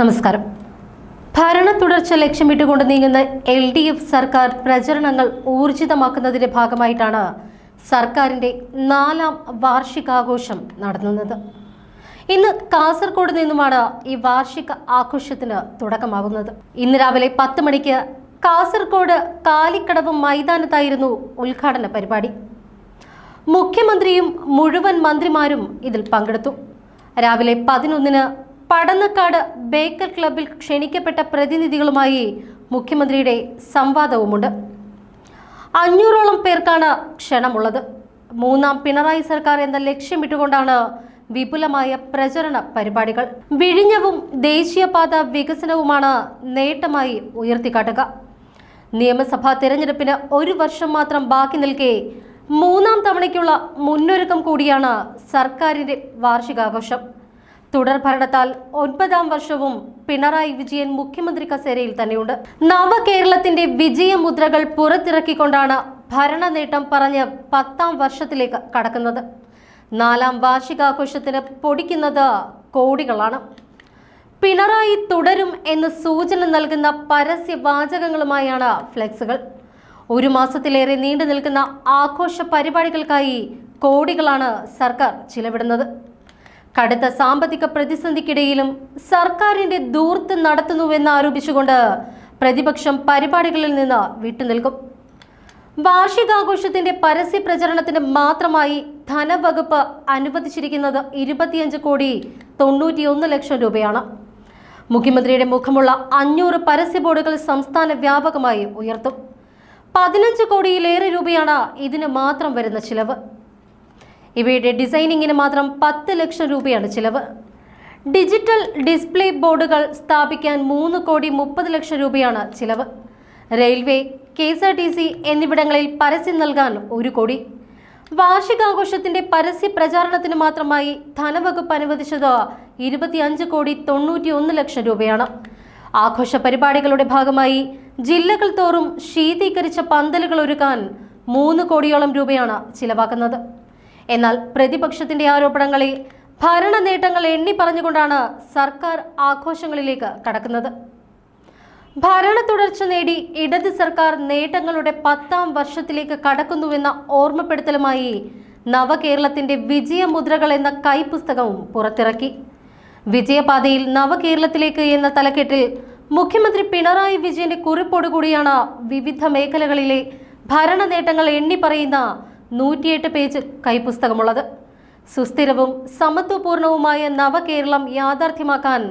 നമസ്കാരം. ഭരണ തുടർച്ച ലക്ഷ്യമിട്ടുകൊണ്ട് നീങ്ങുന്ന എൽ ഡി എഫ് സർക്കാർ പ്രചരണങ്ങൾ ഊർജിതമാക്കുന്നതിന്റെ ഭാഗമായിട്ടാണ് സർക്കാരിന്റെ നാലാം വാർഷികാഘോഷം നടത്തുന്നത് ഇന്ന് കാസർഗോഡ് നിന്നുമാണ് ഈ വാർഷിക ആഘോഷത്തിന് തുടക്കമാകുന്നത് ഇന്ന് രാവിലെ പത്ത് മണിക്ക് കാസർഗോഡ് കാലിക്കടവ് മൈതാനത്തായിരുന്നു ഉദ്ഘാടന പരിപാടി. മുഖ്യമന്ത്രിയും മുഴുവൻ മന്ത്രിമാരും ഇതിൽ പങ്കെടുത്തു. രാവിലെ പതിനൊന്നിന് പടന്നക്കാട് ബേക്കൽ ക്ലബിൽ ക്ഷണിക്കപ്പെട്ട പ്രതിനിധികളുമായി മുഖ്യമന്ത്രിയുടെ സംവാദവുമുണ്ട്. അഞ്ഞൂറോളം പേർക്കാണ് ക്ഷണമുള്ളത്. മൂന്നാം പിണറായി സർക്കാർ എന്ന ലക്ഷ്യമിട്ടുകൊണ്ടാണ് വിപുലമായ പ്രചരണ പരിപാടികൾ. വിഴിഞ്ഞവും ദേശീയപാത വികസനവുമാണ് നേട്ടമായി ഉയർത്തിക്കാട്ടുക. നിയമസഭാ തിരഞ്ഞെടുപ്പിന് ഒരു വർഷം മാത്രം ബാക്കി നിൽക്കെ മൂന്നാം തവണയ്ക്കുള്ള മുന്നൊരുക്കം കൂടിയാണ് സർക്കാരിന്റെ വാർഷികാഘോഷം. തുടർ ഭരണത്താൽ ഒൻപതാം വർഷവും പിണറായി വിജയൻ മുഖ്യമന്ത്രി കസേരയിൽ തന്നെയുണ്ട്. നവകേരളത്തിന്റെ വിജയമുദ്രകൾ പുറത്തിറക്കിക്കൊണ്ടാണ് ഭരണ നേട്ടം പറഞ്ഞ് പത്താം വർഷത്തിലേക്ക് കടക്കുന്നത്. നാലാം വാർഷികാഘോഷത്തിന് പൊടിക്കുന്നത് കോടികളാണ്. പിണറായി തുടരും എന്ന് സൂചന നൽകുന്ന പരസ്യവാചകങ്ങളുമായാണ് ഫ്ലെക്സുകൾ. ഒരു മാസത്തിലേറെ നീണ്ടു നിൽക്കുന്ന ആഘോഷ പരിപാടികൾക്കായി കോടികളാണ് സർക്കാർ ചിലവിടുന്നത്. കടുത്ത സാമ്പത്തിക പ്രതിസന്ധിക്കിടയിലും സർക്കാരിന്റെ ദൂർത്ത് നടത്തുന്നുവെന്ന് ആരോപിച്ചുകൊണ്ട് പ്രതിപക്ഷം പരിപാടികളിൽ നിന്ന് വിട്ടുനിൽക്കും. വാർഷികാഘോഷത്തിന്റെ പരസ്യ പ്രചരണത്തിന് മാത്രമായി ധനവകുപ്പ് അനുവദിച്ചിരിക്കുന്നത് ഇരുപത്തിയഞ്ച് കോടി തൊണ്ണൂറ്റിയൊന്ന് ലക്ഷം രൂപയാണ്. മുഖ്യമന്ത്രിയുടെ മുഖമുള്ള അഞ്ഞൂറ് പരസ്യ ബോർഡുകൾ സംസ്ഥാന വ്യാപകമായി ഉയർത്തും. പതിനഞ്ച് കോടിയിലേറെ രൂപയാണ് ഇതിന് മാത്രം വരുന്ന ചിലവ്. ഇവയുടെ ഡിസൈനിങ്ങിന് മാത്രം പത്ത് ലക്ഷം രൂപയാണ് ചിലവ്. ഡിജിറ്റൽ ഡിസ്പ്ലേ ബോർഡുകൾ സ്ഥാപിക്കാൻ മൂന്ന് കോടി മുപ്പത് ലക്ഷം രൂപയാണ് ചിലവ്. Railway K S R T C എന്നിവിടങ്ങളിൽ പരസ്യം നൽകാൻ ഒരു കോടി. വാർഷികാഘോഷത്തിന്റെ പരസ്യ പ്രചാരണത്തിന് മാത്രമായി ധനവകുപ്പ് അനുവദിച്ചത് ഇരുപത്തിയഞ്ച് കോടി തൊണ്ണൂറ്റി ഒന്ന് ലക്ഷം രൂപയാണ്. ആഘോഷ പരിപാടികളുടെ ഭാഗമായി ജില്ലകൾ തോറും ശീതീകരിച്ച പന്തലുകൾ ഒരുക്കാൻ മൂന്ന് കോടിയോളം രൂപയാണ് ചിലവാക്കുന്നത്. എന്നാൽ പ്രതിപക്ഷത്തിന്റെ ആരോപണങ്ങളെ ഭരണ നേട്ടങ്ങൾ എണ്ണി പറഞ്ഞുകൊണ്ടാണ് സർക്കാർ ആഘോഷങ്ങളിലേക്ക് കടക്കുന്നത്. ഭരണ തുടർച്ച നേടി ഇടത് സർക്കാർ നേട്ടങ്ങളുടെ പത്താം വർഷത്തിലേക്ക് കടക്കുന്നുവെന്ന ഓർമ്മപ്പെടുത്തലുമായി നവകേരളത്തിന്റെ വിജയമുദ്രകൾ എന്ന കൈപുസ്തകവും പുറത്തിറക്കി. വിജയപാതയിൽ നവകേരളത്തിലേക്ക് എന്ന തലക്കെട്ടിൽ മുഖ്യമന്ത്രി പിണറായി വിജയന്റെ കുറിപ്പോടുകൂടിയാണ് വിവിധ മേഖലകളിലെ ഭരണ നേട്ടങ്ങൾ എണ്ണി പറയുന്ന നൂറ്റിയെട്ട് പേജ് കൈപുസ്തകമുള്ളത്. സുസ്ഥിരവും സമത്വപൂർണവുമായ നവകേരളം യാഥാർത്ഥ്യമാക്കാൻ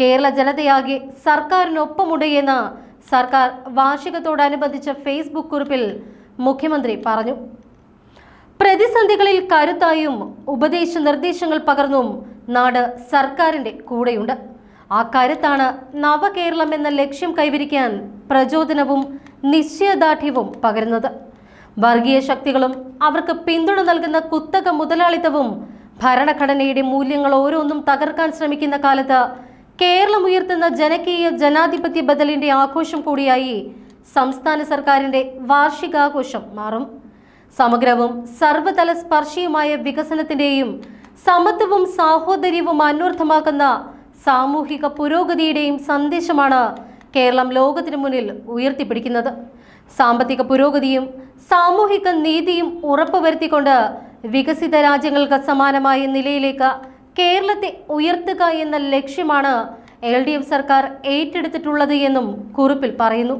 കേരള ജനതയാകെ സർക്കാരിനൊപ്പമുണ്ട് എന്ന് സർക്കാർ വാർഷികത്തോടനുബന്ധിച്ച ഫേസ്ബുക്ക് കുറിപ്പിൽ മുഖ്യമന്ത്രി പറഞ്ഞു. പ്രതിസന്ധികളിൽ കരുത്തായും ഉപദേശ നിർദ്ദേശങ്ങൾ പകർന്നും നാട് സർക്കാരിന്റെ കൂടെയുണ്ട്. ആ കരുത്താണ് നവകേരളം എന്ന ലക്ഷ്യം കൈവരിക്കാൻ പ്രചോദനവും നിശ്ചയദാർഢ്യവും പകരുന്നത്. വർഗീയ ശക്തികളും അവർക്ക് പിന്തുണ നൽകുന്ന കുത്തക മുതലാളിത്തവും ഭരണഘടനയുടെ മൂല്യങ്ങൾ ഓരോന്നും തകർക്കാൻ ശ്രമിക്കുന്ന കാലത്ത് കേരളം ഉയർത്തുന്ന ജനകീയ ജനാധിപത്യ ബദലിന്റെ ആഘോഷം കൂടിയായി സംസ്ഥാന സർക്കാരിന്റെ വാർഷികാഘോഷം മാറും. സമഗ്രവും സർവതല സ്പർശിയുമായ വികസനത്തിന്റെയും സമത്വവും സാഹോദര്യവും അന്വർത്ഥമാക്കുന്ന സാമൂഹിക പുരോഗതിയുടെയും സന്ദേശമാണ് കേരളം ലോകത്തിനു മുന്നിൽ ഉയർത്തിപ്പിടിക്കുന്നത്. സാമ്പത്തിക പുരോഗതിയും സാമൂഹിക നീതിയും ഉറപ്പുവരുത്തിക്കൊണ്ട് വികസിത രാജ്യങ്ങൾക്ക് സമാനമായ നിലയിലേക്ക് കേരളത്തെ ഉയർത്തുക എന്ന ലക്ഷ്യമാണ് എൽ ഡി എഫ് സർക്കാർ ഏറ്റെടുത്തിട്ടുള്ളത് എന്നും കുറിപ്പിൽ പറയുന്നു.